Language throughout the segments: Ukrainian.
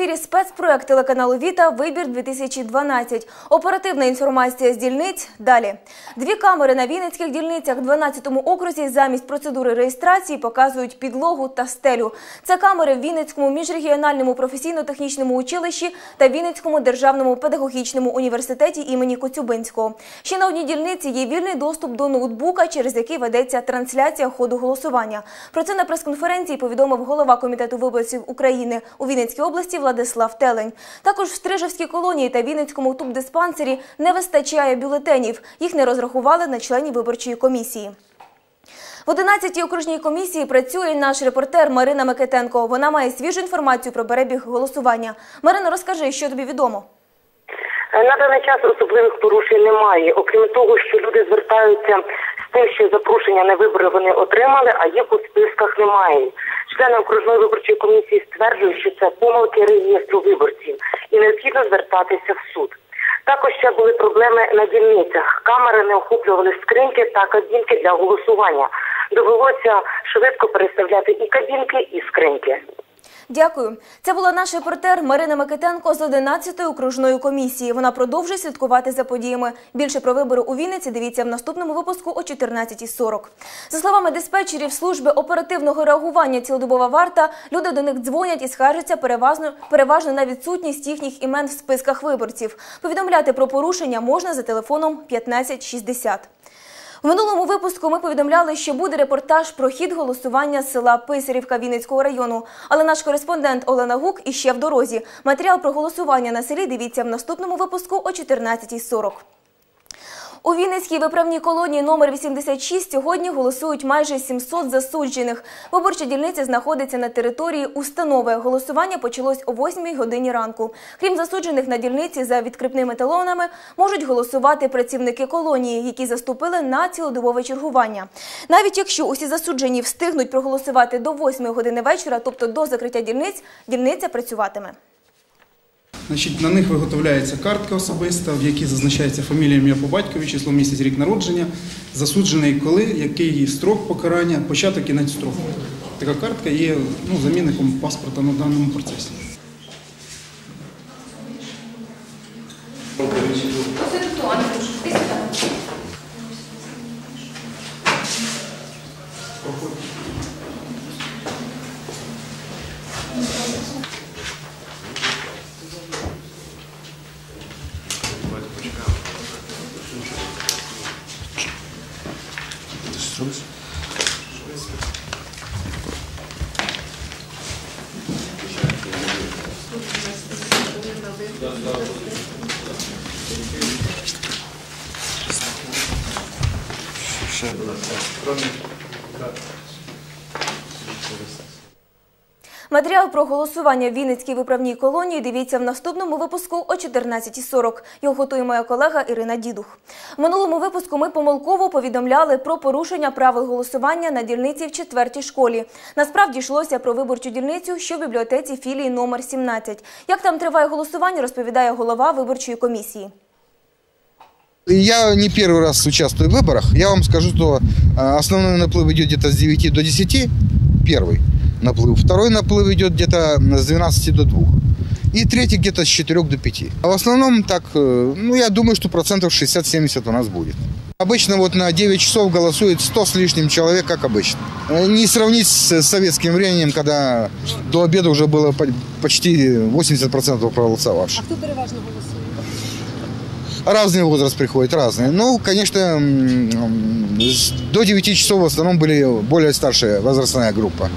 ефірі спецпроект телеканалу Віта Вибір 2012 Оперативна інформація з дільниць. Далі дві камери на Вінницьких дільницях в 12-му окрузі замість процедури реєстрації показують підлогу та стелю. Це камери в Вінницькому міжрегіональному професійно-технічному училищі та Вінницькому державному педагогічному університеті імені Коцюбинського. Ще на одній дільниці є вільний доступ до ноутбука, через який ведеться трансляція ходу голосування. Про це на прес-конференції повідомив голова комітету виборців України у Вінницькій області Владислав Телень. Також в Стрижевській колонії та Вінницькому тубдиспансері не вистачає бюлетенів. Їх не розрахували на членів виборчої комісії. В 11-й окружній комісії працює наш репортер Марина Микитенко. Вона має свіжу інформацію про перебіг голосування. Марина, розкажи, що тобі відомо. На даний час особливих порушень немає. Окрім того, що люди звертаються з тим, що запрошення на вибори вони отримали, а їх у списках немає. Члени окружної виборчої комісії стверджують, що це помилки реєстру виборців і необхідно звертатися в суд. Також ще були проблеми на дільницях. Камери не охоплювали скриньки та кабінки для голосування. Довелося швидко переставляти і кабінки, і скриньки. Дякую. Це була наш репортер Марина Микитенко з 11-ї окружної комісії. Вона продовжує слідкувати за подіями. Більше про вибори у Вінниці дивіться в наступному випуску о 14.40. За словами диспетчерів служби оперативного реагування цілодобова варта, люди до них дзвонять і скаржаться переважно, переважно на відсутність їхніх імен в списках виборців. Повідомляти про порушення можна за телефоном 1560. В минулому випуску ми повідомляли, що буде репортаж про хід голосування села Писарівка Вінницького району. Але наш кореспондент Олена Гук іще в дорозі. Матеріал про голосування на селі дивіться в наступному випуску о 14.40. У Вінницькій виправній колонії номер 86 сьогодні голосують майже 700 засуджених. Виборча дільниця знаходиться на території установи. Голосування почалось о 8 годині ранку. Крім засуджених на дільниці за відкрипними талонами, можуть голосувати працівники колонії, які заступили на цілодобове чергування. Навіть якщо усі засуджені встигнуть проголосувати до 8 години вечора, тобто до закриття дільниць, дільниця працюватиме. Значить, на них виготовляється картка особиста, в якій зазначається фамілія, ім'я по батькові, число місяць, рік народження, засуджений коли, який її строк покарання, початок кінець строку. Така картка є ну, замінником паспорта на даному процесі. Швидше. Ще. Кроме. Матеріал про голосування в Вінницькій виправній колонії дивіться в наступному випуску о 14.40. Його готує моя колега Ірина Дідух. В минулому випуску ми помилково повідомляли про порушення правил голосування на дільниці в четвертій школі. Насправді йшлося про виборчу дільницю, що в бібліотеці філії номер 17. Як там триває голосування, розповідає голова виборчої комісії. Я не первый раз участвую в выборах. Я вам скажу, что а, основной наплыв идет где-то с 9 до 10, первый Наплыв. Второй наплыв идет где-то с 12 до 2. И третий где-то с 4 до 5. А в основном так, э, ну я думаю, что процентов 60-70 у нас будет. Обычно вот на 9 часов голосует 100 с лишним человек, как обычно. Э, Не сравнить с советским временем, когда до обеда уже было по- почти 80% проголосовавших. Хто переважно голосує? Разный возраст приходит, разный. Ну, конечно, до 9 часов в основном были более старшая возрастная группа.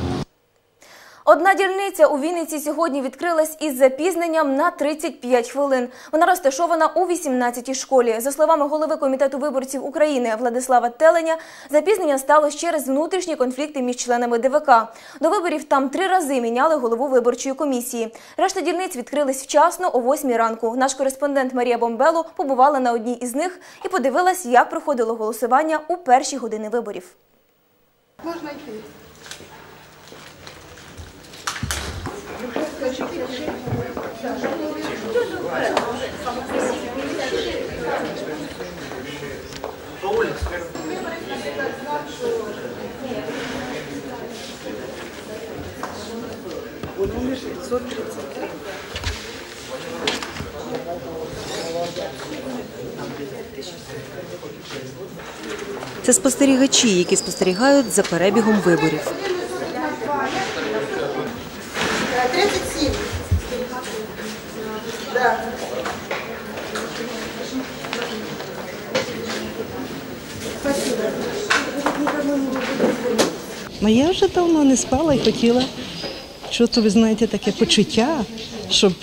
Одна дільниця у Вінниці сьогодні відкрилась із запізненням на 35 хвилин. Вона розташована у 18-й школі. За словами голови комітету виборців України Владислава Теленя, запізнення сталося через внутрішні конфлікти між членами ДВК. До виборів там три рази міняли голову виборчої комісії. Решта дільниць відкрились вчасно о 8 ранку. Наш кореспондент Марія Бомбело побувала на одній із них і подивилась, як проходило голосування у перші години виборів. Можна йти. 533. Це спостерігачі, які спостерігають за перебігом виборів. Да. Ну я вже давно не спала і хотіла, то ви знаєте, таке почуття, щоб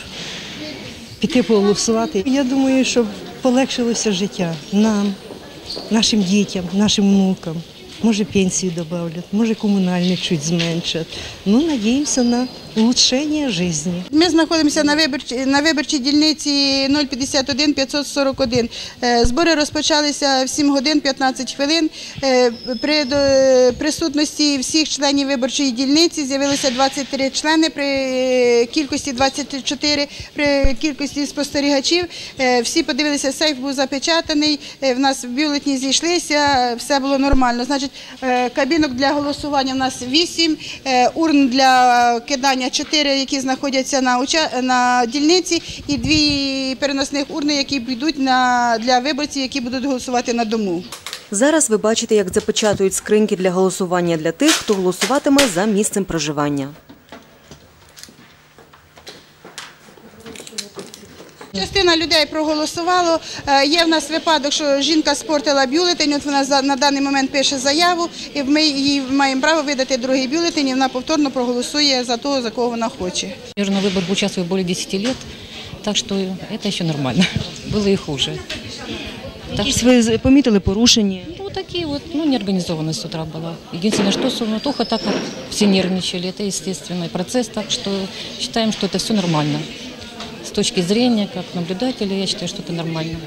піти поголосувати. Я думаю, щоб полегшилося життя нам, нашим дітям, нашим внукам. Може, пенсію додавлять, може комунальні чуть зменшать. Ну, надіємося на улучшення життя. Ми знаходимося на виборчій, на виборчій дільниці 051 541. Е, Збори розпочалися в 7 годин 15 хвилин. Е, При присутності всіх членів виборчої дільниці з'явилося 23 члени при кількості 24, при кількості спостерігачів. Е, Всі подивилися, сейф був запечатаний, в нас бюлетні зійшлися, все було нормально. Значить, кабінок для голосування в нас 8, е, урн для кидання 4, які знаходяться на, на дільниці, і дві переносних урни, які підуть на, для виборців, які будуть голосувати на дому. Зараз ви бачите, як запечатують скриньки для голосування для тих, хто голосуватиме за місцем проживання. Частина людей проголосувало. Е, Є в нас випадок, що жінка спортила бюлетень. От вона за- на даний момент пише заяву, і ми їй маємо право видати другий бюлетень, і вона повторно проголосує за того, за кого вона хоче. Я уже на выборах участвую более 10 лет, так что это еще нормально. Было и хуже. Так Якісь ви з- помітили порушення? Ну, такие вот, ну, неорганизованность с утра была. Единственное, что суматоха, так как все нервничали, это естественный процесс, так что считаем, что это все нормально. С точки зрения, как наблюдателя, я считаю, что это нормально.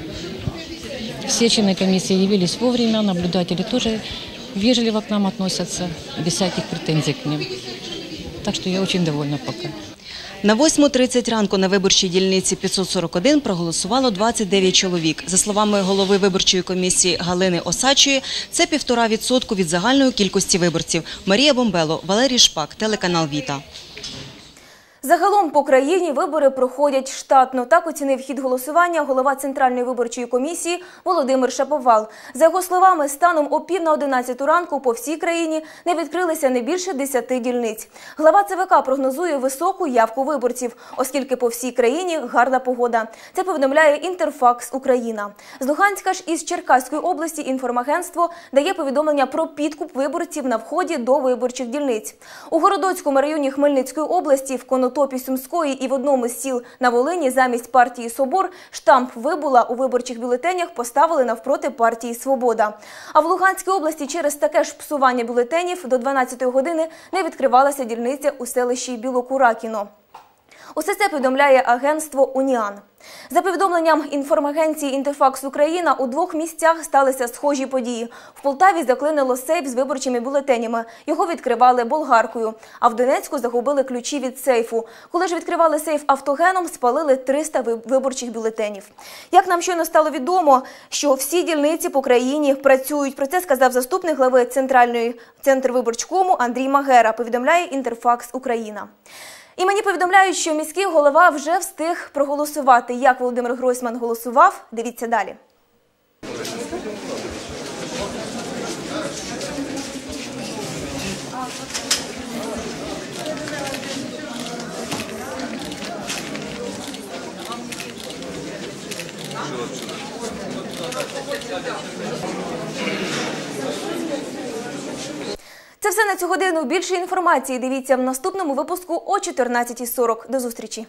Все члены комиссии явились вовремя, наблюдатели тоже вежливо к нам относятся, без всяких претензий к ним. Так что я очень довольна пока. На 8.30 ранку на виборчій дільниці 541 проголосувало 29 чоловік. За словами голови виборчої комісії Галини Осачої, це півтора відсотку від загальної кількості виборців. Марія Бомбело, Валерій Шпак, телеканал Віта. Загалом по країні вибори проходять штатно. Так оцінив хід голосування голова Центральної виборчої комісії Володимир Шаповал. За його словами, станом о пів на одинадцяту ранку по всій країні не відкрилися не більше 10 дільниць. Глава ЦВК прогнозує високу явку виборців, оскільки по всій країні гарна погода. Це повідомляє Інтерфакс Україна. З Луганська ж із Черкаської області інформагентство дає повідомлення про підкуп виборців на вході до виборчих дільниць. У Городоцькому районі Хмельницької області в Конотопі Сумської і в одному з сіл на Волині замість партії Собор штамп вибула у виборчих бюлетенях поставили навпроти партії Свобода. А в Луганській області через таке ж псування бюлетенів до 12-ї години не відкривалася дільниця у селищі Білокуракіно. Усе це повідомляє агентство Уніан. За повідомленням інформагенції Інтерфакс Україна у двох місцях сталися схожі події. В Полтаві заклинило сейф з виборчими бюлетенями. Його відкривали болгаркою. А в Донецьку загубили ключі від сейфу. Коли ж відкривали сейф автогеном, спалили 300 виборчих бюлетенів. Як нам щойно стало відомо, що всі дільниці по країні працюють. Про це сказав заступник глави центральної центрвиборчкому Андрій Магера. Повідомляє Інтерфакс Україна. І мені повідомляють, що міський голова вже встиг проголосувати. Як Володимир Гройсман голосував, дивіться далі. Це все на цю годину. Більше інформації дивіться в наступному випуску о 14.40. До зустрічі.